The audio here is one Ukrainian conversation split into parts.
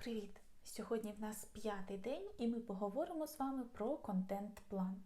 Привіт! Сьогодні в нас п'ятий день і ми поговоримо з вами про контент-план.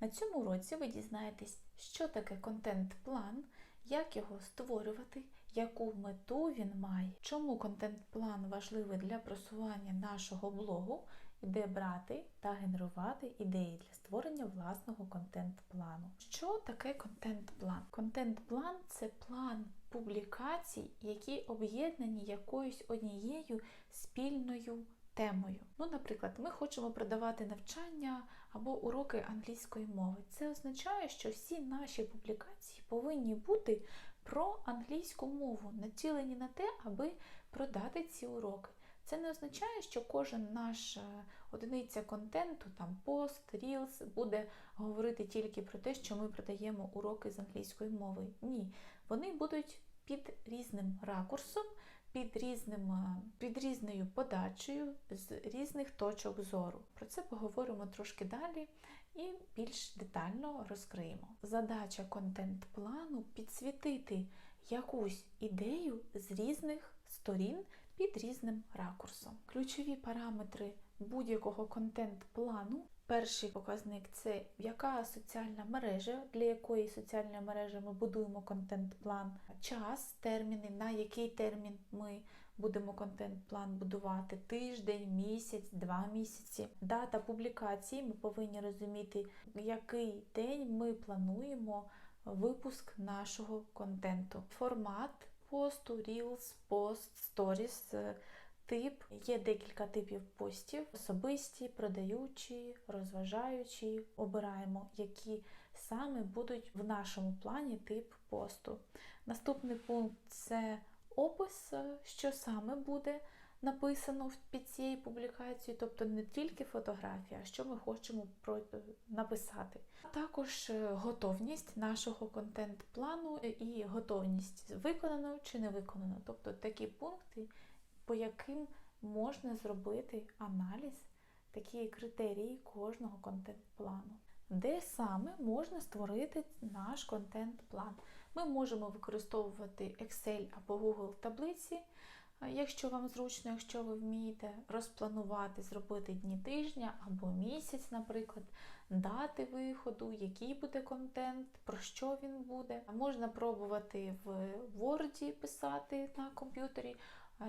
На цьому уроці ви дізнаєтесь, що таке контент-план, як його створювати, яку мету він має, чому контент-план важливий для просування нашого блогу, де брати та генерувати ідеї для створення власного контент-плану. Що таке контент-план? Контент-план це план публікацій, які об'єднані якоюсь однією спільною темою. Ну, наприклад, ми хочемо продавати навчання або уроки англійської мови. Це означає, що всі наші публікації повинні бути про англійську мову, націлені на те, аби продати ці уроки. Це не означає, що кожен наш е, одиниця контенту, там пост, рілс, буде говорити тільки про те, що ми продаємо уроки з англійської мови. Ні, вони будуть під різним ракурсом, під різним, е, під різною подачею з різних точок зору. Про це поговоримо трошки далі і більш детально розкриємо. Задача контент-плану підсвітити якусь ідею з різних сторін під різним ракурсом. Ключові параметри будь-якого контент-плану. Перший показник це яка соціальна мережа, для якої соціальної мережі ми будуємо контент-план, час, терміни, на який термін ми будемо контент-план будувати, тиждень, місяць, два місяці. Дата публікації ми повинні розуміти, який день ми плануємо випуск нашого контенту. Формат посту, Reels, пост, Stories, тип. Є декілька типів постів: особисті, продаючі, розважаючі. Обираємо, які саме будуть в нашому плані тип посту. Наступний пункт це опис, що саме буде написано під цією публікацією, тобто не тільки фотографія, а що ми хочемо написати. Також готовність нашого контент-плану і готовність виконано чи не виконано, тобто такі пункти, по яким можна зробити аналіз, такі критерії кожного контент-плану. Де саме можна створити наш контент-план? Ми можемо використовувати Excel або Google таблиці, якщо вам зручно, якщо ви вмієте розпланувати, зробити дні тижня або місяць, наприклад, дати виходу, який буде контент, про що він буде. Можна пробувати в Word писати на комп'ютері.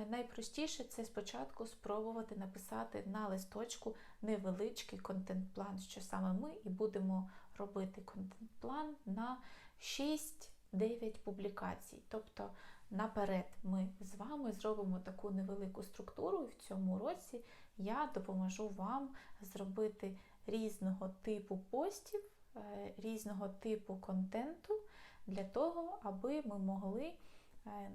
Найпростіше це спочатку спробувати написати на листочку невеличкий контент-план, що саме ми і будемо робити контент-план на 6-9 публікацій. Тобто наперед ми з вами зробимо таку невелику структуру, і в цьому році я допоможу вам зробити різного типу постів, різного типу контенту для того, аби ми могли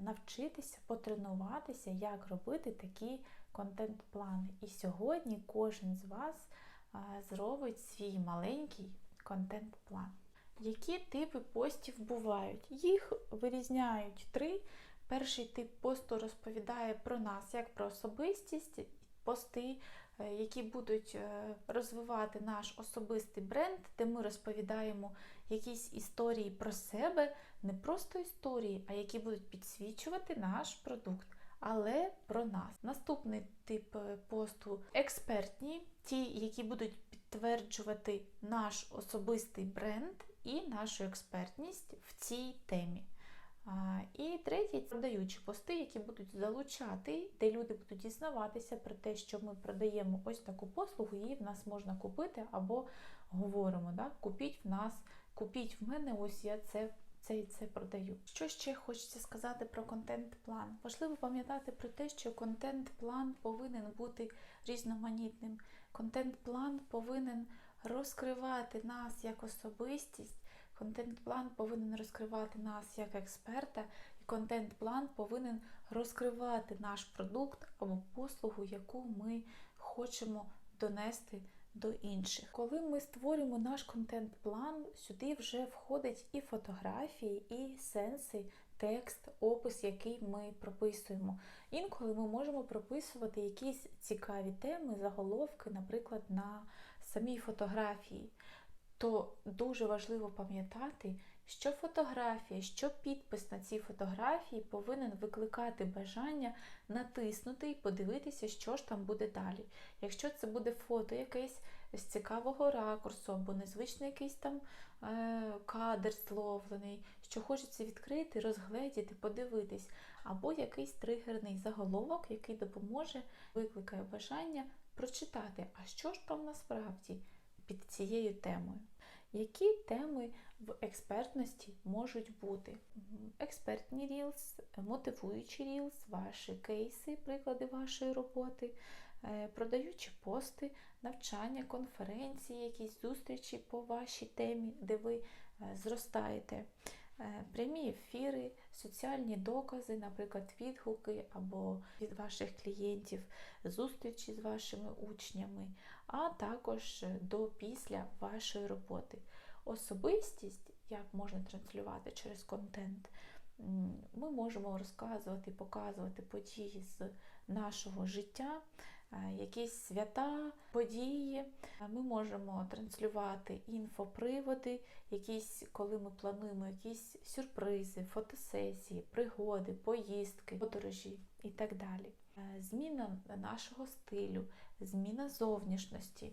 навчитися, потренуватися, як робити такі контент-плани. І сьогодні кожен з вас зробить свій маленький контент-план. Які типи постів бувають? Їх вирізняють три. Перший тип посту розповідає про нас як про особистість, пости, які будуть розвивати наш особистий бренд, де ми розповідаємо якісь історії про себе, не просто історії, а які будуть підсвічувати наш продукт, але про нас. Наступний тип посту експертні, ті, які будуть підтверджувати наш особистий бренд і нашу експертність в цій темі. І третій продаючі пости, які будуть залучати, де люди будуть дізнаватися про те, що ми продаємо ось таку послугу, її в нас можна купити, або говоримо, да, купіть в нас, купіть в мене, ось я це. Це і це продаю. Що ще хочеться сказати про контент-план? Важливо пам'ятати про те, що контент-план повинен бути різноманітним. Контент-план повинен розкривати нас як особистість, контент-план повинен розкривати нас як експерта, і контент-план повинен розкривати наш продукт або послугу, яку ми хочемо донести до інших. Коли ми створюємо наш контент-план, сюди вже входять і фотографії, і сенси, текст, опис, який ми прописуємо. Інколи ми можемо прописувати якісь цікаві теми, заголовки, наприклад, на самій фотографії. То дуже важливо пам'ятати, що фотографія, що підпис на цій фотографії повинен викликати бажання натиснути і подивитися, що ж там буде далі. Якщо це буде фото якесь з цікавого ракурсу, або незвичний якийсь там е, кадр зловлений, що хочеться відкрити, розгледіти, подивитись, або якийсь тригерний заголовок, який допоможе, викликає бажання прочитати, а що ж там насправді під цією темою. Які теми в експертності можуть бути? Експертні рілс, мотивуючі рілс, ваші кейси, приклади вашої роботи, е, продаючі пости, навчання, конференції, якісь зустрічі по вашій темі, де ви е, зростаєте, прямі ефіри, соціальні докази, наприклад, відгуки або від ваших клієнтів, зустрічі з вашими учнями, а також до після вашої роботи. Особистість, як можна транслювати через контент, ми можемо розказувати, показувати події з нашого життя, якісь свята, події. Ми можемо транслювати інфоприводи, якісь, коли ми плануємо якісь сюрпризи, фотосесії, пригоди, поїздки, подорожі і так далі. Зміна нашого стилю, зміна зовнішності.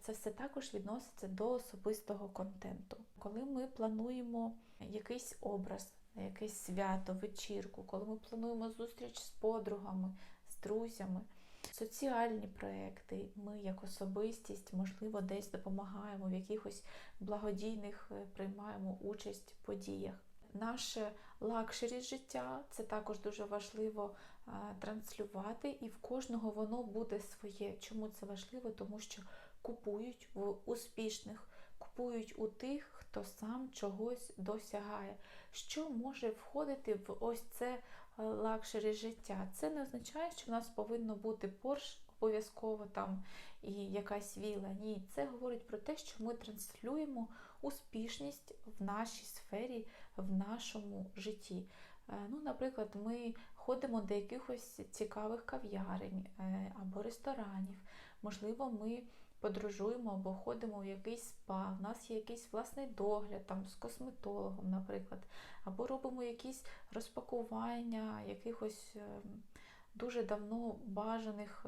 Це все також відноситься до особистого контенту. Коли ми плануємо якийсь образ, якесь свято, вечірку, коли ми плануємо зустріч з подругами, з друзями, соціальні проекти, ми як особистість, можливо, десь допомагаємо в якихось благодійних, приймаємо участь в подіях. Наше лакшері життя це також дуже важливо транслювати, і в кожного воно буде своє. Чому це важливо? Тому що купують в успішних, купують у тих, хто сам чогось досягає. Що може входити в ось це лакшері життя? Це не означає, що в нас повинно бути Порш обов'язково там і якась віла. Ні, це говорить про те, що ми транслюємо успішність в нашій сфері, в нашому житті. Ну, Наприклад, ми ходимо до якихось цікавих кав'ярень або ресторанів. Можливо, ми подорожуємо або ходимо в якийсь спа, в нас є якийсь власний догляд там з косметологом, наприклад, або робимо якісь розпакування якихось дуже давно бажаних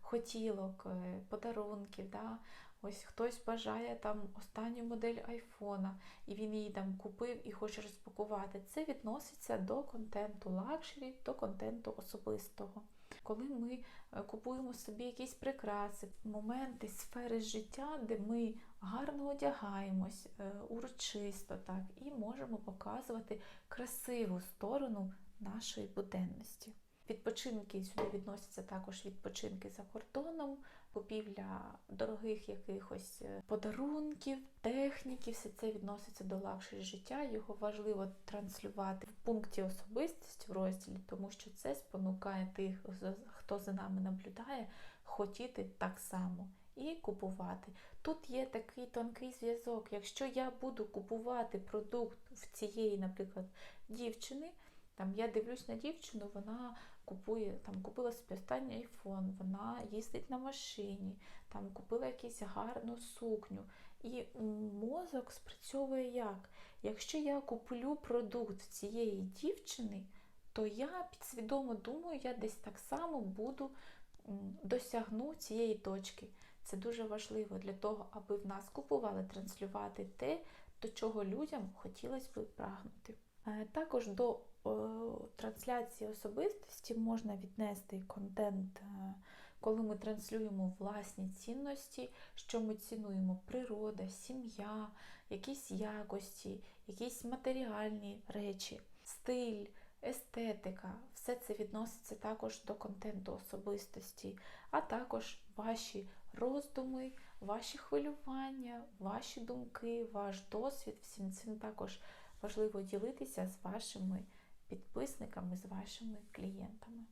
хотілок, подарунків. Да? Ось хтось бажає там останню модель айфона, і він її там купив і хоче розпакувати. Це відноситься до контенту лакшері, до контенту особистого. Коли ми купуємо собі якісь прикраси, моменти, сфери життя, де ми гарно одягаємось, урочисто так, і можемо показувати красиву сторону нашої буденності. Відпочинки сюди відносяться також відпочинки за кордоном, купівля дорогих якихось подарунків, техніки, все це відноситься до лакшері життя. Його важливо транслювати в пункті особистість в розділі, тому що це спонукає тих, хто за нами наблюдає, хотіти так само і купувати. Тут є такий тонкий зв'язок. Якщо я буду купувати продукт в цієї, наприклад, дівчини. Там я дивлюсь на дівчину, вона купує, там купила собі останній айфон, вона їздить на машині, там купила якусь гарну сукню. І мозок спрацьовує як? Якщо я куплю продукт цієї дівчини, то я підсвідомо думаю, я десь так само буду досягну цієї точки. Це дуже важливо для того, аби в нас купували транслювати те, до чого людям хотілося б прагнути. Також до трансляції особистості можна віднести контент, коли ми транслюємо власні цінності, що ми цінуємо природа, сім'я, якісь якості, якісь матеріальні речі, стиль, естетика. Все це відноситься також до контенту особистості, а також ваші роздуми, ваші хвилювання, ваші думки, ваш досвід. Всім цим також важливо ділитися з вашими підписниками, з вашими клієнтами.